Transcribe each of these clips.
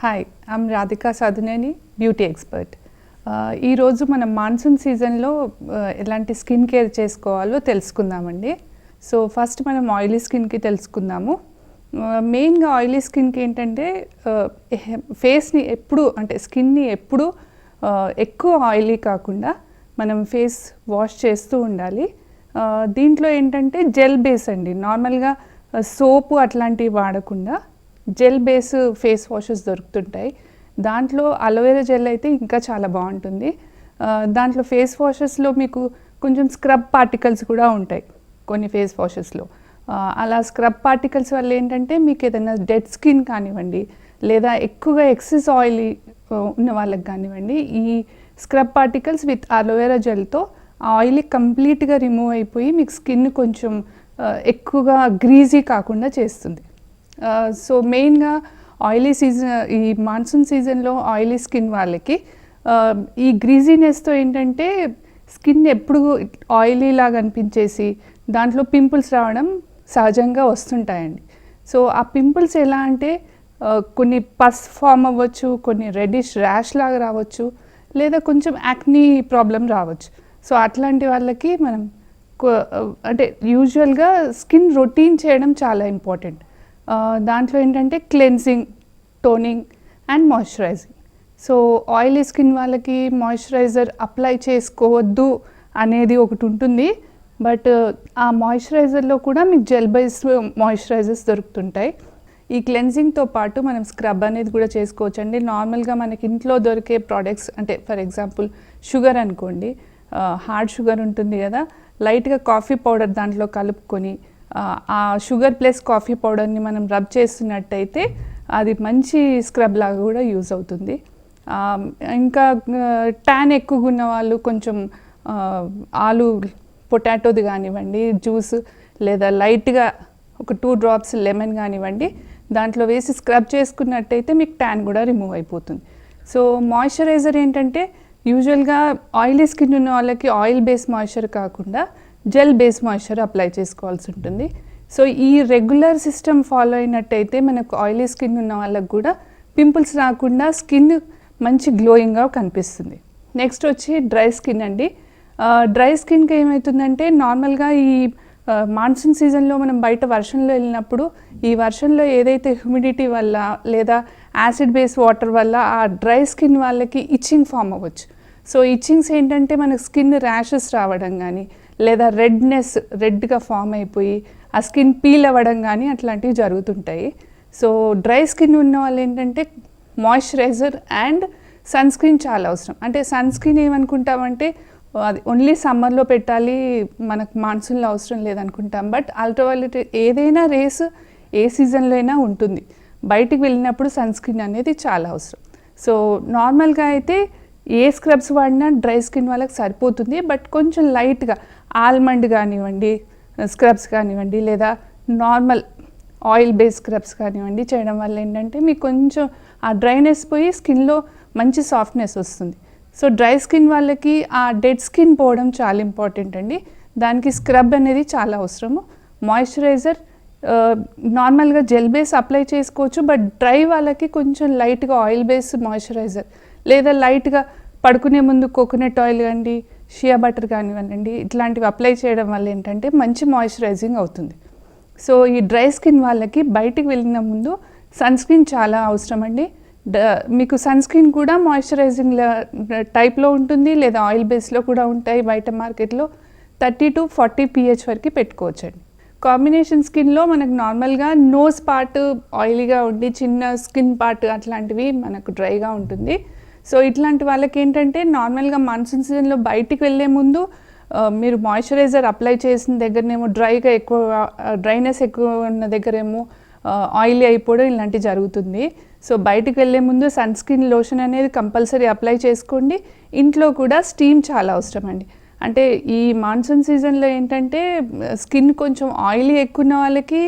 Hi I'm Radhika Sadhuneni beauty expert ఈరోజు మనం monsoon సీజన్లో uh, ఎలాంటి స్కిన్ కేర్ చేసుకోవాలో తెలుసుకుందామండి. సో ఫస్ట్ మనం ఆయిలీ స్కిన్కి తెలుసుకుందాము. మెయిన్గా ఆయిలీ స్కిన్కి ఏంటంటే uh, ఫేస్ని ఎప్పుడు అంటే స్కిన్ని ఎప్పుడు uh, ఎక్కువ ఆయిలీ కాకుండా మనం ఫేస్ వాష్ చేస్తూ ఉండాలి. దీంట్లో ఏంటంటే జెల్ బేస్ అండి. నార్మల్గా సోపు అట్లాంటివి వాడకుండా జెల్ బేస్ ఫేస్ వాషెస్ దొరుకుతుంటాయి. దాంట్లో అలోవెరా జెల్ అయితే ఇంకా చాలా బాగుంటుంది. దాంట్లో ఫేస్ వాషెస్లో మీకు కొంచెం స్క్రబ్ పార్టికల్స్ కూడా ఉంటాయి కొన్ని ఫేస్ వాషెస్లో. అలా స్క్రబ్ పార్టికల్స్ వల్ల ఏంటంటే మీకు ఏదైనా డెడ్ స్కిన్ కానివ్వండి లేదా ఎక్కువగా ఎక్సెస్ ఆయిలీ ఉన్న వాళ్ళకి కానివ్వండి ఈ scrub particles with aloe vera జెల్తో oily oil కంప్లీట్గా రిమూవ్ అయిపోయి మీకు స్కిన్ కొంచెం ఎక్కువగా గ్రీజీ కాకుండా చేస్తుంది. సో మెయిన్గా ఆయిలీ సీజన్ ఈ మాన్సూన్ సీజన్లో ఆయిలీ స్కిన్ వాళ్ళకి ఈ గ్రీజీనెస్తో ఏంటంటే స్కిన్ ఎప్పుడు ఆయిలీ లాగా అనిపించేసి దాంట్లో పింపుల్స్ రావడం సహజంగా వస్తుంటాయండి. సో ఆ పింపుల్స్ ఎలా అంటే కొన్ని పస్ ఫామ్ అవ్వచ్చు కొన్ని రెడిష్ ర్యాష్ లాగా రావచ్చు లేదా కొంచెం యాక్నీ ప్రాబ్లం రావచ్చు. సో అట్లాంటి వాళ్ళకి మనం అంటే యూజువల్గా స్కిన్ రొటీన్ చేయడం చాలా ఇంపార్టెంట్. దాంట్లో ఏంటంటే cleansing toning and moisturising. So oily skin వాళ్ళకి మాయిశ్చరైజర్ అప్లై చేసుకోవద్దు అనేది ఒకటి ఉంటుంది. బట్ ఆ మాయిశ్చరైజర్లో కూడా మీకు జెల్ బేస్ మాయిశ్చరైజర్స్ దొరుకుతుంటాయి. ఈ క్లెన్జింగ్తో పాటు మనం స్క్రబ్ అనేది కూడా చేసుకోవచ్చు అండి నార్మల్గా మనకి ఇంట్లో దొరికే ప్రోడక్ట్స్ అంటే ఫర్ ఎగ్జాంపుల్ షుగర్ అనుకోండి హార్డ్ షుగర్ ఉంటుంది కదా లైట్గా కాఫీ పౌడర్ దాంట్లో కలుపుకొని ఆ, షుగర్ ప్లస్ కాఫీ పౌడర్ని మనం రబ్ చేస్తున్నట్టయితే అది మంచి స్క్రబ్ లాగా కూడా యూజ్ అవుతుంది. ఇంకా ట్యాన్ ఎక్కువగా ఉన్న వాళ్ళు కొంచెం ఆలు పొటాటోది కానివ్వండి జ్యూస్ లేదా లైట్గా ఒక టూ డ్రాప్స్ లెమన్ కానివ్వండి దాంట్లో వేసి స్క్రబ్ చేసుకున్నట్టయితే మీకు ట్యాన్ కూడా రిమూవ్ అయిపోతుంది. సో మాయిశ్చరైజర్ ఏంటంటే యూజువల్గా ఆయిలీ స్కిన్ ఉన్న వాళ్ళకి ఆయిల్ బేస్ మాయిశ్చర్ కాకుండా జెల్ బేస్ మాయిశ్చర్ అప్లై చేసుకోవాల్సి ఉంటుంది. సో ఈ రెగ్యులర్ సిస్టమ్ ఫాలో అయినట్టయితే మనకు ఆయిలీ స్కిన్ ఉన్న వాళ్ళకు కూడా పింపుల్స్ రాకుండా స్కిన్ మంచి గ్లోయింగ్గా కనిపిస్తుంది. నెక్స్ట్ వచ్చి డ్రై స్కిన్ అండి. డ్రై స్కిన్కి ఏమవుతుందంటే నార్మల్గా ఈ మాన్సూన్ సీజన్లో మనం బయట వర్షంలో వెళ్ళినప్పుడు ఈ వర్షంలో ఏదైతే హ్యూమిడిటీ వల్ల లేదా యాసిడ్ బేస్ వాటర్ వల్ల ఆ డ్రై స్కిన్ వాళ్ళకి ఇచ్చింగ్ ఫామ్ అవ్వచ్చు. సో ఇచ్చింగ్స్ ఏంటంటే మనకు స్కిన్ ర్యాషెస్ రావడం కానీ లేదా రెడ్నెస్ రెడ్గా ఫామ్ అయిపోయి ఆ స్కిన్ పీల్ అవ్వడం కానీ అట్లాంటివి జరుగుతుంటాయి. సో డ్రై స్కిన్ ఉన్న వాళ్ళు ఏంటంటే మాయిశ్చరైజర్ అండ్ సన్ స్క్రీన్ చాలా అవసరం. అంటే సన్ స్క్రీన్ ఏమనుకుంటామంటే అది ఓన్లీ సమ్మర్లో పెట్టాలి మనకు మాన్సూన్లో అవసరం లేదనుకుంటాం. బట్ అల్ట్రావైలెట్ ఏదైనా రేస్ ఏ సీజన్లో అయినా ఉంటుంది. బయటికి వెళ్ళినప్పుడు సన్ స్క్రీన్ అనేది చాలా అవసరం. సో నార్మల్గా అయితే ఏ స్క్రబ్స్ వాడినా డ్రై స్కిన్ వాళ్ళకి సరిపోతుంది. బట్ కొంచెం లైట్గా ఆల్మండ్ కానివ్వండి స్క్రబ్స్ కానివ్వండి లేదా నార్మల్ ఆయిల్ బేస్ స్క్రబ్స్ కానివ్వండి చేయడం వల్ల ఏంటంటే మీకు కొంచెం ఆ డ్రైనెస్ పోయి స్కిన్లో మంచి సాఫ్ట్నెస్ వస్తుంది. సో డ్రై స్కిన్ వాళ్ళకి ఆ డెడ్ స్కిన్ పోవడం చాలా ఇంపార్టెంట్ అండి. దానికి స్క్రబ్ అనేది చాలా అవసరము. మాయిశ్చరైజర్ నార్మల్గా జెల్ బేస్ అప్లై చేసుకోవచ్చు. బట్ డ్రై వాళ్ళకి కొంచెం లైట్గా ఆయిల్ బేస్ మాయిశ్చరైజర్ లేదా లైట్గా పడుకునే ముందు కోకోనట్ ఆయిల్ కానివ్వండి షియా బటర్ కానివ్వండి ఇట్లాంటివి అప్లై చేయడం వల్ల ఏంటంటే మంచి మాయిశ్చరైజింగ్ అవుతుంది. సో ఈ డ్రై స్కిన్ వాళ్ళకి బయటికి వెళ్ళిన ముందు సన్ స్క్రీన్ చాలా అవసరం అండి మీకు సన్ స్క్రీన్ కూడా మాయిశ్చరైజింగ్ టైప్లో ఉంటుంది లేదా ఆయిల్ బేస్లో కూడా ఉంటాయి. బయట మార్కెట్లో థర్టీ టు ఫార్టీ పిహెచ్ వరకు పెట్టుకోవచ్చండి. కాంబినేషన్ స్కిన్లో మనకు నార్మల్గా నోస్ పార్ట్ ఆయిలీగా ఉండి చిన్న స్కిన్ పార్ట్ అట్లాంటివి మనకు డ్రైగా ఉంటుంది. సో ఇట్లాంటి వాళ్ళకి ఏంటంటే నార్మల్గా మాన్సూన్ సీజన్లో బయటికి వెళ్ళే ముందు మీరు మాయిశ్చరైజర్ అప్లై చేసిన దగ్గరనేమో డ్రైగా ఎక్కువ డ్రైనెస్ ఎక్కువ ఉన్న దగ్గరేమో ఆయిలీ అయిపోవడం ఇలాంటివి జరుగుతుంది. సో బయటికి వెళ్ళే ముందు సన్ స్క్రీన్ లోషన్ అనేది కంపల్సరీ అప్లై చేసుకోండి. ఇంట్లో కూడా స్టీమ్ చాలా అవసరం అండి అంటే ఈ మాన్సూన్ సీజన్లో ఏంటంటే స్కిన్ కొంచెం ఆయిలీ ఎక్కువ ఉన్న వాళ్ళకి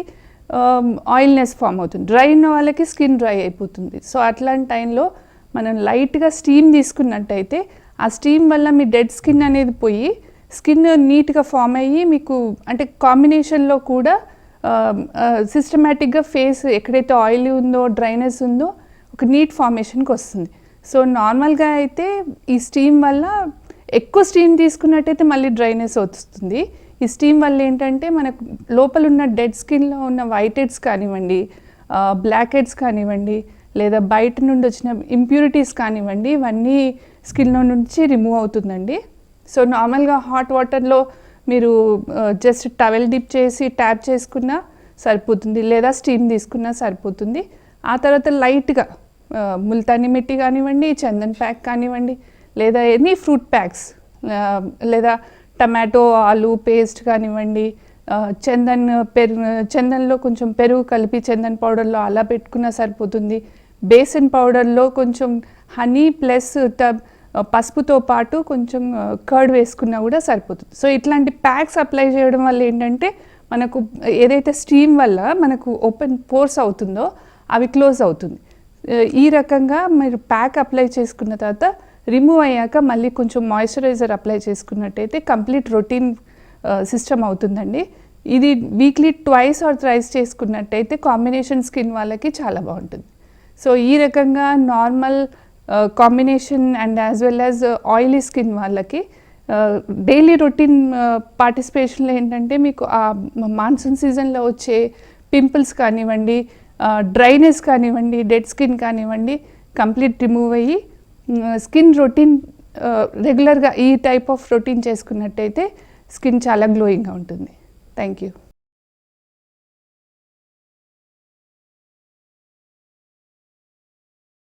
ఆయిల్నెస్ ఫామ్ అవుతుంది. డ్రై ఉన్న వాళ్ళకి స్కిన్ డ్రై అయిపోతుంది. సో అట్లాంటి టైంలో మనం లైట్గా స్టీమ్ తీసుకున్నట్టయితే ఆ స్టీమ్ వల్ల మీ డెడ్ స్కిన్ అనేది పోయి స్కిన్ నీట్గా ఫామ్ అయ్యి మీకు అంటే కాంబినేషన్లో కూడా సిస్టమేటిక్గా ఫేస్ ఎక్కడైతే ఆయిల్ ఉందో డ్రైనెస్ ఉందో ఒక నీట్ ఫార్మేషన్కి వస్తుంది. సో నార్మల్గా అయితే ఈ స్టీమ్ వల్ల ఎక్కువ స్టీమ్ తీసుకున్నట్టయితే మళ్ళీ డ్రైనెస్ వస్తుంది. ఈ స్టీమ్ వల్ల ఏంటంటే మనకు లోపల ఉన్న డెడ్ స్కిన్లో ఉన్న వైట్ హెడ్స్ కానివ్వండి బ్లాక్ హెడ్స్ కానివ్వండి లేదా బయట నుండి వచ్చిన ఇంప్యూరిటీస్ కానివ్వండి ఇవన్నీ స్కిన్లో నుంచి రిమూవ్ అవుతుందండి. సో నార్మల్గా హాట్ వాటర్లో మీరు జస్ట్ టవెల్ డిప్ చేసి ట్యాప్ చేసుకున్నా సరిపోతుంది. లేదా స్టీమ్ తీసుకున్నా సరిపోతుంది. ఆ తర్వాత లైట్గా ముల్తాని మిట్టి కానివ్వండి చందన్ ప్యాక్ కానివ్వండి లేదా ఎనీ ఫ్రూట్ ప్యాక్స్ లేదా టమాటో ఆలు పేస్ట్ కానివ్వండి చందన్ పెరుగు చందన్లో కొంచెం పెరుగు కలిపి చందన్ పౌడర్లో అలా పెట్టుకున్నా సరిపోతుంది. బేసన్ పౌడర్లో కొంచెం హనీ ప్లస్ టబ్ పసుపుతో పాటు కొంచెం కర్డ్ వేసుకున్నా కూడా సరిపోతుంది. సో ఇట్లాంటి ప్యాక్స్ అప్లై చేయడం వల్ల ఏంటంటే మనకు ఏదైతే స్టీమ్ వల్ల మనకు ఓపెన్ పోర్స్ అవుతుందో అవి క్లోజ్ అవుతుంది. ఈ రకంగా మీరు ప్యాక్ అప్లై చేసుకున్న తర్వాత రిమూవ్ అయ్యాక మళ్ళీ కొంచెం మాయిశ్చరైజర్ అప్లై చేసుకున్నట్టయితే కంప్లీట్ రొటీన్ సిస్టమ్ అవుతుందండి. ఇది వీక్లీ ట్వైస్ ఆర్ థ్రైస్ చేసుకున్నట్టయితే కాంబినేషన్ స్కిన్ వాళ్ళకి చాలా బాగుంటుంది. సో ఈ రకంగా normal combination and as well as oily skin వాళ్ళకి డైలీ రొటీన్ పార్టిసిపేషన్లో ఏంటంటే మీకు ఆ మాన్సూన్ సీజన్లో వచ్చే పింపుల్స్ కానివ్వండి డ్రైనెస్ కానివ్వండి డెడ్ స్కిన్ కానివ్వండి కంప్లీట్ రిమూవ్ అయ్యి స్కిన్ రొటీన్ రెగ్యులర్గా ఈ టైప్ ఆఫ్ రొటీన్ చేసుకున్నట్టయితే స్కిన్ చాలా గ్లోయింగ్గా ఉంటుంది. Thank you.